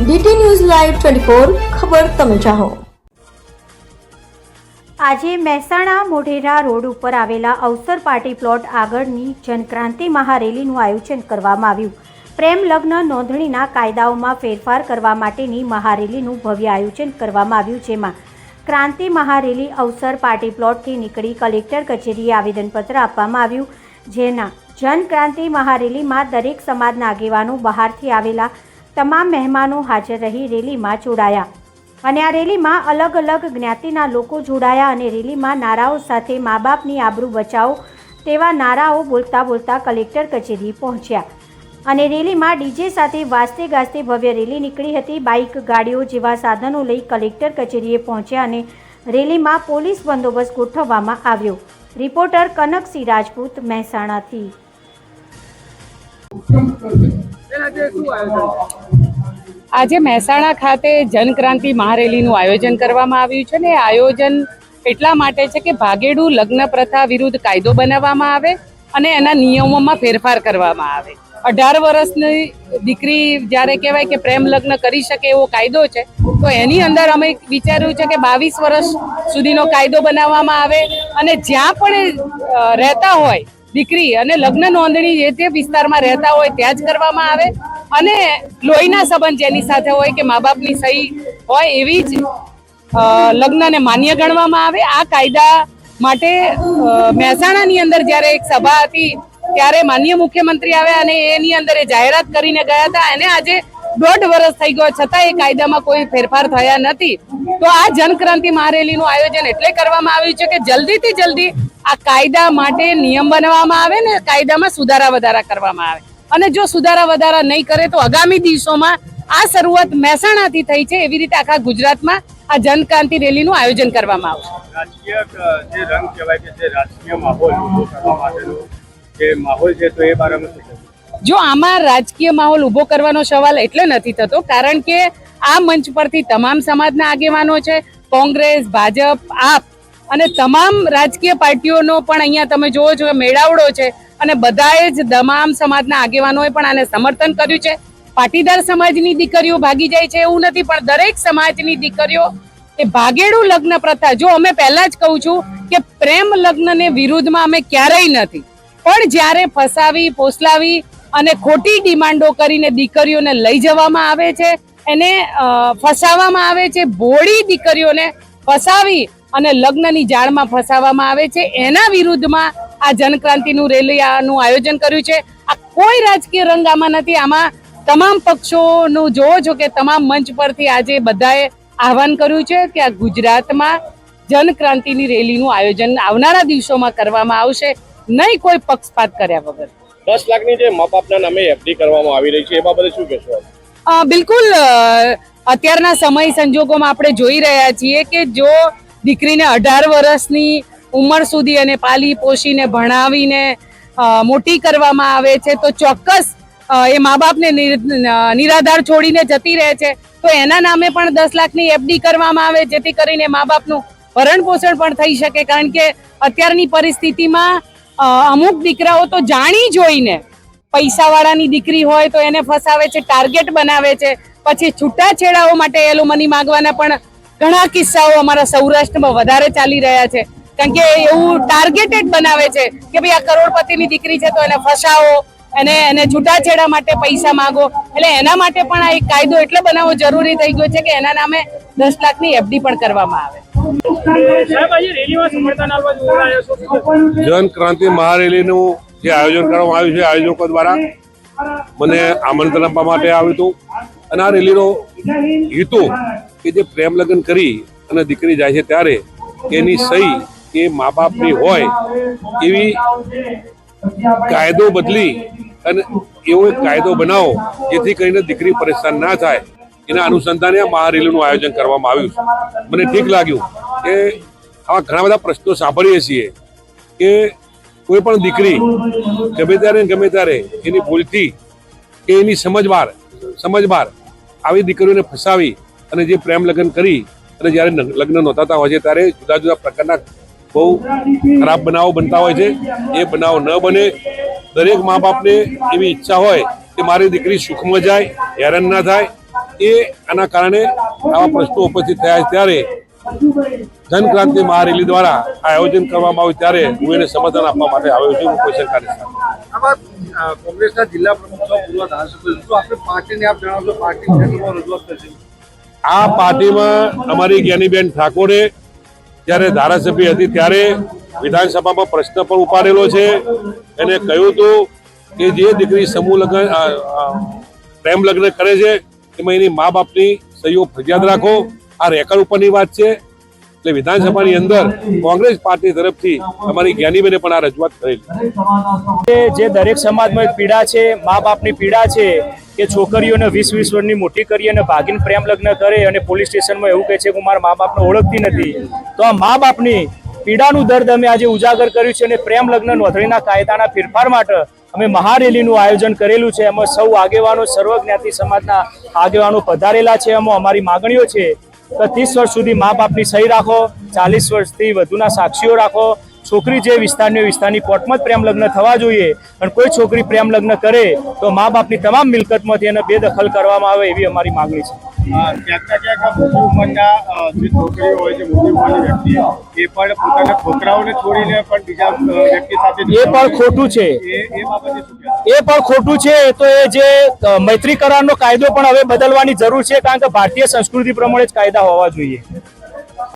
DT news live twenty ખબર તમે ચાહો. આજે મહેસાણા મોઢેરા રોડ ઉપર આવેલા અવસર પાર્ટી પ્લોટ આગળની જનક્રાંતિ મહારેલીનું આયોજન કરવામાં આવ્યું. પ્રેમ લગ્ન નોંધણીના કાયદાઓમાં ફેરફાર કરવા માટેની મહારેલીનું ભવ્ય આયોજન કરવામાં આવ્યું જેમાં ક્રાંતિ મહારેલી અવસર પાર્ટી પ્લોટથી નીકળી કલેક્ટર કચેરીએ આવેદનપત્ર આપવામાં આવ્યું. જેના જનક્રાંતિ મહારેલીમાં દરેક સમાજના આગેવાનો બહારથી આવેલા તમામ મહેમાનો હાજર રહી રેલીમાં જોડાયા. અને આ રેલીમાં અલગ અલગ જ્ઞાતિના લોકો જોડાયા અને રેલીમાં નારાઓ સાથે મા બાપની આબરૂ બચાવો તેવા નારાઓ બોલતા બોલતા કલેક્ટર કચેરી પહોંચ્યા. અને રેલીમાં ડીજે સાથે વાજતે ગાજતે ભવ્ય રેલી નીકળી હતી. બાઇક, ગાડીઓ જેવા સાધનો લઈ કલેક્ટર કચેરીએ પહોંચ્યા અને રેલીમાં પોલીસ બંદોબસ્ત ગોઠવવામાં આવ્યો. રિપોર્ટર કનકસિંહ રાજપૂત, મહેસાણાથી. આજે મહેસાણા ખાતે જનક્રાંતિ મહારેલીનું આયોજન કરવામાં આવ્યું છે ને આયોજન એટલા માટે છે કે ભાગેડુ લગ્ન પ્રથા વિરુદ્ધ કાયદો બનાવવામાં આવે અને એના નિયમોમાં ફેરફાર કરવામાં આવે. અઢાર વર્ષની દીકરી જ્યારે કહેવાય કે પ્રેમ લગ્ન કરી શકે એવો કાયદો છે, તો એની અંદર અમે વિચાર્યું છે કે બાવીસ વર્ષ સુધીનો કાયદો બનાવવામાં આવે અને જ્યાં પણ રહેતા હોય દીકરી અને લગ્ન નોંધણી જે તે વિસ્તારમાં રહેતા હોય ત્યાં જ કરવામાં આવે. અને લોહીના સંબંધ જેની સાથે હોય કે મા બાપની સહી હોય એવી જ લગ્નને માન્ય ગણવામાં આવે. આ કાયદા માટે મહેસાણાની અંદર જ્યારે એક સભા હતી ત્યારે માન્ય મુખ્યમંત્રી આવ્યા અને એની અંદર એ જાહેરાત કરીને ગયા હતા. અને આજે દોઢ વર્ષ થઈ ગયો, છતાં એ કાયદામાં કોઈ ફેરફાર થયા નથી. તો આ જનક્રાંતિ મહારેલીનું આયોજન એટલે કરવામાં આવ્યું છે કે જલ્દીથી જલ્દી આ કાયદા માટે નિયમ બનાવવામાં આવે ને કાયદામાં સુધારા વધારા કરવામાં આવે. અને જો સુધારા વધારા નહીં કરે તો આગામી દિવસોમાં આ શરૂઆત મહેસાણાથી થઈ છે એવી રીતે આખા ગુજરાતમાં આ જનક્રાંતિ રેલીનું આયોજન કરવામાં આવશે. રાજકીય જે રંગ કહેવાય કે જે રાજકીય માહોલ ઊભો કરવા માટેનો જે માહોલ છે તો એ બારામાં જો આમાં રાજકીય માહોલ ઊભો કરવાનો સવાલ એટલે નથી થતો કારણ કે આ મંચ પરથી તમામ સમાજના આગેવાનો છે કોંગ્રેસ ભાજપ આપ અને તમામ રાજકીય પાર્ટીઓનો પણ અહીંયા તમે જોવો છો કે મેળાવડો છે અને બધાએ જ તમામ સમાજના આગેવાનોએ પણ આને સમર્થન કર્યું છે. પાટીદાર સમાજની દીકરીઓ ભાગી જાય છે એવું નથી, પણ દરેક સમાજની દીકરીઓ એ ભાગેડું લગ્ન પ્રથા, જો અમે પહેલા જ કહું છું કે પ્રેમ લગ્નને વિરુદ્ધમાં અમે ક્યારેય નથી. પણ જ્યારે ફસાવી, પોસલાવી અને ખોટી ડિમાન્ડો કરીને દીકરીઓને લઈ જવામાં આવે છે, એને ફસાવામાં આવે છે ભોળી દીકરીઓને ફસાવી અને લગ્નની જાળમાં ફસાવવામાં આવે છે. એના વિરુદ્ધમાં આ જનક્રાંતિનું રેલીનું આયોજન કર્યું છે. આ કોઈ રાજકીય રંગ આમાં નથી. આમાં તમામ પક્ષોનું જોવો છો કે તમામ મંચ પરથી આજે બધાએ આહવાન કર્યું છે કે આ ગુજરાતમાં જનક્રાંતિની રેલીનું આયોજન આવનારા દિવસોમાં કરવામાં આવશે. નહીં કોઈ પક્ષપાત કર્યા વગર. દસ લાખની જે મા બાપના નામે એફડી કરવામાં આવી રહી છે એ બાબતે શું કહેશો બિલકુલ અત્યારના સમય સંજોગોમાં આપણે જોઈ રહ્યા છીએ કે જો દીકરીને અઢાર વર્ષની ઉંમર સુધી અને પાલી પોષીને, ભણાવીને મોટી કરવામાં આવે છે, તો ચોક્કસ એ મા બાપને નિરાધાર છોડીને જતી રહે છે. તો એના નામે પણ દસ લાખની એફડી કરવામાં આવે, જેથી કરીને મા બાપનું ભરણ પોષણ પણ થઈ શકે. કારણ કે અત્યારની પરિસ્થિતિમાં અમુક દીકરાઓ તો જાણી જોઈને પૈસાવાળાની દીકરી હોય તો એને ફસાવે છે, ટાર્ગેટ બનાવે છે. પછી છૂટાછેડાઓ માટે એલુમની માગવાના પણ ઘણા કિસ્સાઓ અમારા સૌરાષ્ટ્રમાં વધારે ચાલી રહ્યા છે. કારણ કે એવું ટાર્ગેટેડ બનાવે છે કે ભાઈ આ કરોડપતિની દીકરી છે તો એને ફસાવો એને એને છૂટાછેડા માટે પૈસા માંગો. એટલે એના માટે પણ આ એક કાયદો એટલે બનાવવો જરૂરી થઈ ગયો છે કે એના નામે દસ લાખની એફડી પણ કરવામાં આવે? જન ક્રાંતિ મહારેલીનું જે આયોજન કરવામાં આવ્યું છે આયોજકો દ્વારા મને આમંત્રણ આપવા માટે આવ્યું હતું. અને આ રેલીનો હેતુ કે જે પ્રેમ લગ્ન કરી અને દીકરી જાય છે ત્યારે એની સહી એ મા બાપની હોય એવી કાયદો બદલી અને એવો એક કાયદો બનાવો જેથી કરીને દીકરી પરેશાન ના થાય. એના અનુસંધાને આ મહારેલીનું આયોજન કરવામાં આવ્યું છે. મને ઠીક લાગ્યું કે આવા ઘણા બધા પ્રશ્નો સાંભળીએ છીએ કે કોઈ પણ દીકરી ગમે ત્યારે ગમે ત્યારે એની ભૂલથી કે એની સમજબાર સમજબાર આવી દીકરીઓને ફસાવી અને જે પ્રેમ લગ્ન કરી અને જ્યારે લગ્ન નોંધાતા હોય છે ત્યારે જુદા જુદા પ્રકારના બહુ ખરાબ બનાવો બનતા હોય છે. એ બનાવ ન બને. દરેક મા બાપને એવી ઈચ્છા હોય કે મારી દીકરી સુખમાં જાય, હેરાન ના થાય. એ આના કારણે આવા પ્રશ્નો ઉપસ્થિત થયા છે ત્યારે ધનક્રાંતિ મહારેલી દ્વારા આ આયોજન કરવામાં આવ્યું ત્યારે હું એને સમર્થન આપવા માટે આવ્યો છું. કોઈ સરકારની કોંગ્રેસના જિલ્લા પ્રમુખ પૂર્વ ધારાસભ્ય પાર્ટીને આપ જણાવશો પાર્ટી રજૂઆત કરશે? આ પાર્ટીમાં અમારી જ્ઞાનીબેન ઠાકોરે જ્યારે ધારાસભ્ય હતી ત્યારે વિધાનસભામાં પ્રશ્ન પણ ઉપાડેલો છે. એને કહ્યું હતું કે જે દીકરી સમૂહ લગ્ન પ્રેમ લગ્ન કરે છે, એમાં એની મા બાપની સહયોગ ફરજિયાત રાખો. આ રેકર્ડ ઉપરની વાત છે. એટલે વિધાનસભાની અંદર કોંગ્રેસ પાર્ટી તરફથી અમારી જ્ઞાનીબેને પણ આ રજૂઆત કરેલી. જે દરેક સમાજમાં પીડા છે, મા બાપની પીડા છે કે છોકરીઓને વીસ વીસ વર્ષની મોટી કરી અને ભાગીને પ્રેમ લગ્ન કરે અને પોલીસ સ્ટેશનમાં એવું કહે છે કે મારા મા બાપને ઓળખતી નથી. તો આ મા બાપની પીડાનું દર્દ અમે આજે ઉજાગર કર્યું છે અને પ્રેમ લગ્ન નોંધણીના કાયદાના ફેરફાર માટે અમે મહારેલીનું આયોજન કરેલું છે. એમાં સૌ આગેવાનો સર્વ જ્ઞાતિ સમાજના આગેવાનો પધારેલા છે. એમાં અમારી માગણીઓ છે તો ત્રીસ વર્ષ સુધી મા બાપની સહી રાખો, ચાલીસ વર્ષથી વધુના સાક્ષીઓ રાખો છોકરી જે વિસ્તારની વિસ્તારની કોર્ટમાં જ પ્રેમ લગ્ન થવા જોઈએ અને કોઈ છોકરી પ્રેમ લગ્ન કરે તો મા બાપની તમામ મિલકતમાંથી એને બેદખલ કરવામાં આવે એવી અમારી માંગણી છે. એ પણ છોકરાઓને છોડીને પણ બીજા વ્યક્તિ સાથે એ પણ ખોટું છે. એ પણ ખોટું છે તો એ જે મૈત્રી કરારનો કાયદો પણ હવે બદલવાની જરૂર છે કારણ કે ભારતીય સંસ્કૃતિ પ્રમાણે જ કાયદા હોવા જોઈએ.